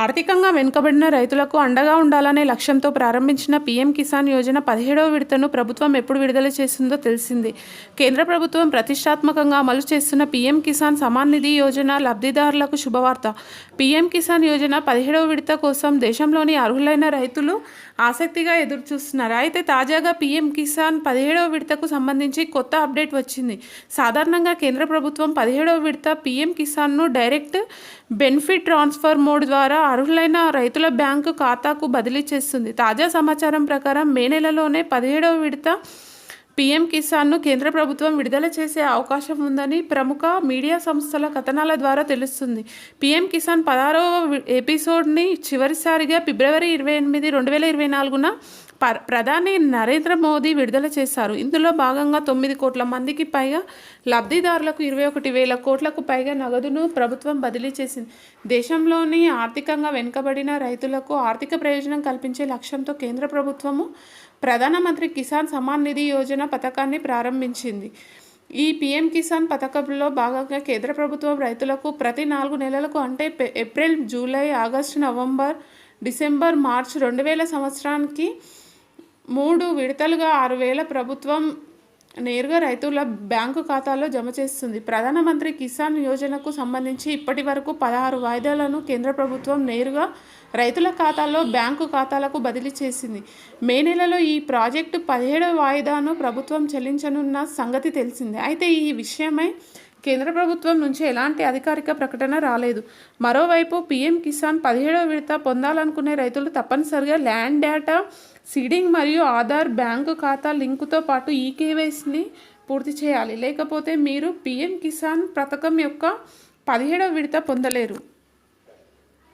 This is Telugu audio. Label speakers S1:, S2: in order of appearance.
S1: ఆర్థికంగా వెనుకబడిన రైతులకు అండగా ఉండాలనే లక్ష్యంతో ప్రారంభించిన పీఎం కిసాన్ యోజన పదిహేడవ విడతను ప్రభుత్వం ఎప్పుడు విడుదల చేస్తుందో తెలిసింది. కేంద్ర ప్రభుత్వం ప్రతిష్టాత్మకంగా అమలు చేస్తున్న పీఎం కిసాన్ సమాన్ నిధి యోజన లబ్ధిదారులకు శుభవార్త. పీఎం కిసాన్ యోజన పదిహేడవ విడత కోసం దేశంలోని అర్హులైన రైతులు ఆసక్తిగా ఎదురుచూస్తున్నారు. అయితే తాజాగా పీఎం కిసాన్ పదిహేడవ విడతకు సంబంధించి కొత్త అప్డేట్ వచ్చింది. సాధారణంగా కేంద్ర ప్రభుత్వం పదిహేడవ విడత పీఎం కిసాన్ను డైరెక్ట్ బెనిఫిట్ ట్రాన్స్ఫర్ మోడ్ ద్వారా అర్హులైన రైతుల బ్యాంకు ఖాతాకు బదిలీ చేస్తుంది. తాజా సమాచారం ప్రకారం మే నెలలోనే పదిహేడవ విడత పీఎం కిసాన్ను కేంద్ర ప్రభుత్వం విడుదల చేసే అవకాశం ఉందని ప్రముఖ మీడియా సంస్థల కథనాల ద్వారా తెలుస్తుంది. పీఎం కిసాన్ పదహారవ ఎపిసోడ్ని చివరిసారిగా ఫిబ్రవరి ఇరవై ఎనిమిది రెండు వేల ఇరవై నాలుగున ప్రధాని నరేంద్ర మోదీ విడుదల చేశారు. ఇందులో భాగంగా తొమ్మిది కోట్ల మందికి పైగా లబ్ధిదారులకు ఇరవై ఒకటి వేల కోట్లకు పైగా నగదును ప్రభుత్వం బదిలీ చేసింది. దేశంలోని ఆర్థికంగా వెనుకబడిన రైతులకు ఆర్థిక ప్రయోజనం కల్పించే లక్ష్యంతో కేంద్ర ప్రభుత్వము ప్రధానమంత్రి కిసాన్ సమాన్ నిధి యోజన పథకాన్ని ప్రారంభించింది. ఈ పీఎం కిసాన్ పథకంలో భాగంగా కేంద్ర ప్రభుత్వం రైతులకు ప్రతి నాలుగు నెలలకు అంటే April July August November December March రెండు వేల సంవత్సరానికి మూడు విడతలుగా ఆరు వేల ప్రభుత్వం నేరుగా రైతుల బ్యాంకు ఖాతాలో జమ చేస్తుంది. ప్రధానమంత్రి కిసాన్ యోజనకు సంబంధించి ఇప్పటి వరకు పదహారు వాయిదాలను కేంద్ర ప్రభుత్వం నేరుగా రైతుల ఖాతాల్లో బ్యాంకు ఖాతాలకు బదిలీ చేసింది. మే నెలలో ఈ ప్రాజెక్టు పదిహేడవ వాయిదాను ప్రభుత్వం చెల్లించనున్న సంగతి తెలిసిందే. అయితే ఈ విషయమై కేంద్ర ప్రభుత్వం నుంచి ఎలాంటి అధికారిక ప్రకటన రాలేదు. మరోవైపు పీఎం కిసాన్ పదిహేడవ విడత పొందాలనుకునే రైతులు తప్పనిసరిగా ల్యాండ్ డేటా సీడింగ్ మరియు ఆధార్ బ్యాంకు ఖాతా లింకుతో పాటు ఈ కేవైసీని పూర్తి చేయాలి. లేకపోతే మీరు పీఎం కిసాన్ పథకం యొక్క పదిహేడవ విడత పొందలేరు.